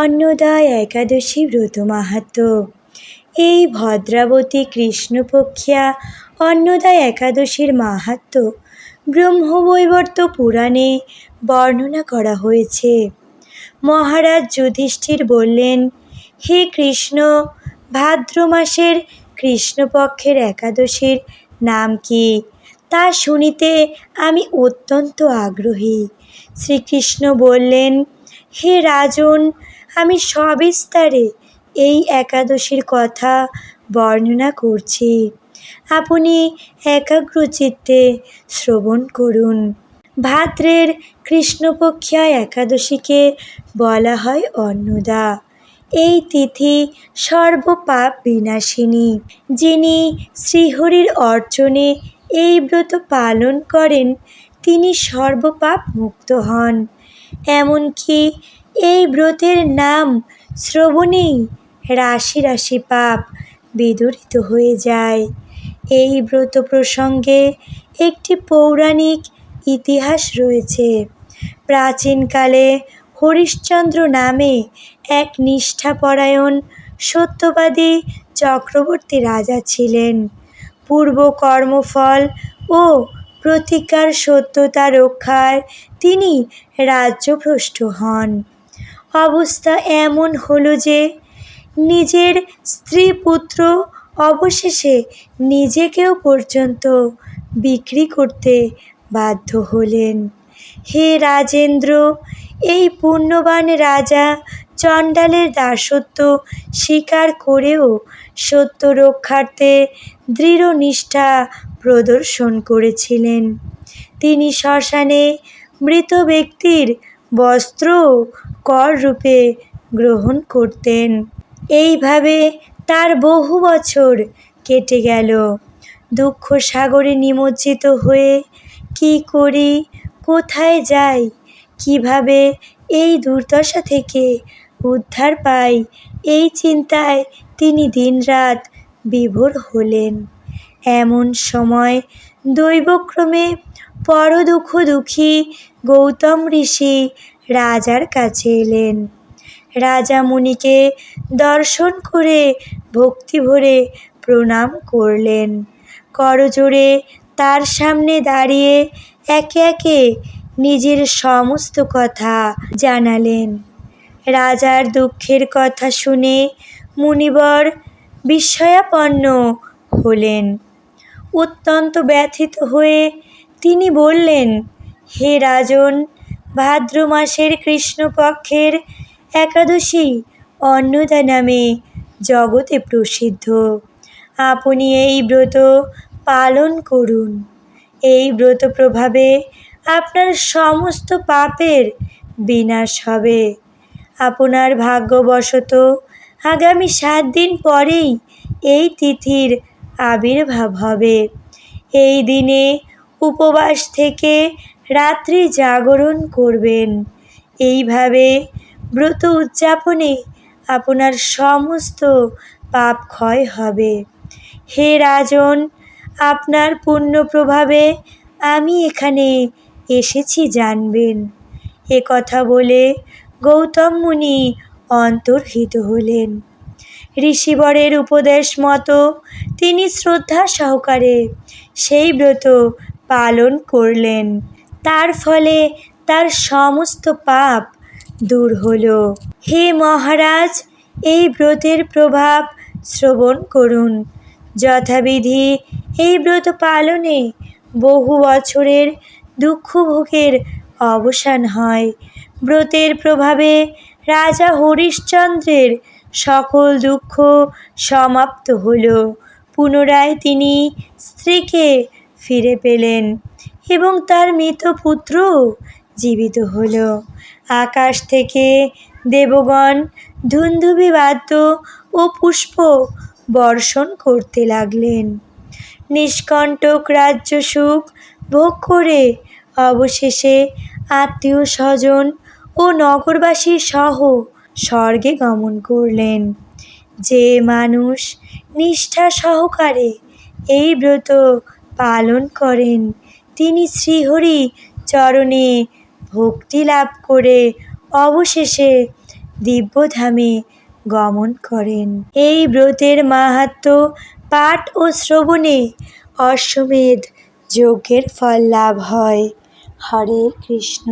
অন্নদায় একাদশী ব্রত মাহাত্ম। এই ভদ্রাবতী কৃষ্ণপক্ষিয়া অন্নদায় একাদশীর মাহাত্ম ব্রহ্মবৈবর্ত পুরাণে বর্ণনা করা হয়েছে। মহারাজ যুধিষ্ঠির বললেন, হে কৃষ্ণ, ভাদ্র মাসের কৃষ্ণপক্ষের একাদশীর নাম কি? তা শুনিতে আমি অত্যন্ত আগ্রহী। শ্রীকৃষ্ণ বললেন হে রাজন, আমি সবিস্তারে এই একাদশীর কথা বর্ণনা করছি। আপনি একাগ্রচিত্তে শ্রবণ করুন। ভাদ্রের কৃষ্ণপক্ষিয়া একাদশীকে বলা হয় অন্নদা। এই তিথি সর্বপাপ বিনাশিনী, যিনি শ্রীহরির অর্চনে এই ব্রত পালন করেন, তিনি সর্বপাপ মুক্ত হন। এমনকি এই ব্রতের নাম শ্রবণেই রাশি রাশি পাপ বিদূরিত হয়ে যায়। এই ব্রত প্রসঙ্গে একটি পৌরাণিক ইতিহাস রয়েছে। প্রাচীনকালে হরিশ্চন্দ্র নামে এক নিষ্ঠাপরায়ণ সত্যবাদী চক্রবর্তী রাজা ছিলেন। পূর্ব কর্মফল ও প্রতিজ্ঞার সত্যতা রক্ষায় তিনি রাজ্যভ্রষ্ট হন। অবস্থা এমন হলো যে, নিজের স্ত্রী পুত্র অবশেষে নিজেকেও পর্যন্ত বিক্রি করতে বাধ্য হলেন। হে রাজেন্দ্র, এই পুণ্যবান রাজা চণ্ডালের দাসত্ব স্বীকার করেও সত্য রক্ষার্থে দৃঢ় নিষ্ঠা প্রদর্শন করেছিলেন। তিনি শ্মশানে মৃত ব্যক্তির বস্ত্র কর রূপে গ্রহণ করতেন। এইভাবে তার বহু বছর কেটে গেল। দুঃখ সাগরে নিমজ্জিত হয়ে কী করি, কোথায় যাই, কীভাবে এই দুর্দশা থেকে উদ্ধার পাই, এই চিন্তায় তিনি দিনরাত বিভোর হলেন। এমন সময় দৈবক্রমে পরদুঃখ দুঃখী গৌতম ঋষি রাজার কাছে এলেন। রাজা মুনিকে দর্শন করে ভক্তি ভরে প্রণাম করলেন। করজোড়ে তার সামনে দাঁড়িয়ে একে একে নিজের সমস্ত কথা জানালেন। রাজার দুঃখের কথা শুনে মুনিবর বিস্ময়াপন্ন হলেন। অত্যন্ত ব্যথিত হয়ে তিনি বললেন, হে রাজন, ভাদ্র মাসের কৃষ্ণপক্ষের একাদশী অন্নদা নামে জগতে প্রসিদ্ধ। আপনি এই ব্রত পালন করুন। এই ব্রত প্রভাবে আপনার সমস্ত পাপের বিনাশ হবে। আপনার ভাগ্যবশত আগামী সাত দিন পরেই এই তিথির আবির্ভাব হবে। এই দিনে উপবাস থেকে রাত্রি জাগরণ করবেন। এইভাবে ব্রত উদযাপনে আপনার সমস্ত পাপ ক্ষয় হবে। হে রাজন, আপনার পুণ্য প্রভাবে আমি এখানে এসেছি জানবেন। এ কথা বলে গৌতম মুনি অন্তর্হিত হলেন। ঋষিবরের উপদেশ মতো তিনি শ্রদ্ধা সহকারে সেই ব্রত পালন করলেন। তার ফলে তার সমস্ত পাপ দূর হল। হে মহারাজ, এই ব্রতের প্রভাব শ্রবণ করুন। যথাবিধি এই ব্রত পালনে বহু বছরের দুঃখ ভোগের অবসান হয়। ব্রতের প্রভাবে রাজা হরিশ্চন্দ্রের সকল দুঃখ সমাপ্ত হল। পুনরায় তিনি স্ত্রীকে ফিরে পেলেন এবং তার মৃত পুত্র জীবিত হল। আকাশ থেকে দেবগণ ধুন্ধুবি বাদ্য ও পুষ্প বর্ষণ করতে লাগলেন। নিষ্কণ্টক রাজ্য সুখ ভোগ করে অবশেষে আত্মীয় স্বজন ও নগরবাসী সহ স্বর্গে গমন করলেন। যে মানুষ নিষ্ঠা সহকারে এই ব্রত পালন করেন, তিনি শ্রীহরি চরণে ভক্তি লাভ করে অবশেষে দিব্যধামে গমন করেন। এই ব্রতের মাহাত্ম্য পাঠ ও শ্রবণে অশ্বমেধ যজ্ঞের ফল লাভ হয়। হরে কৃষ্ণ।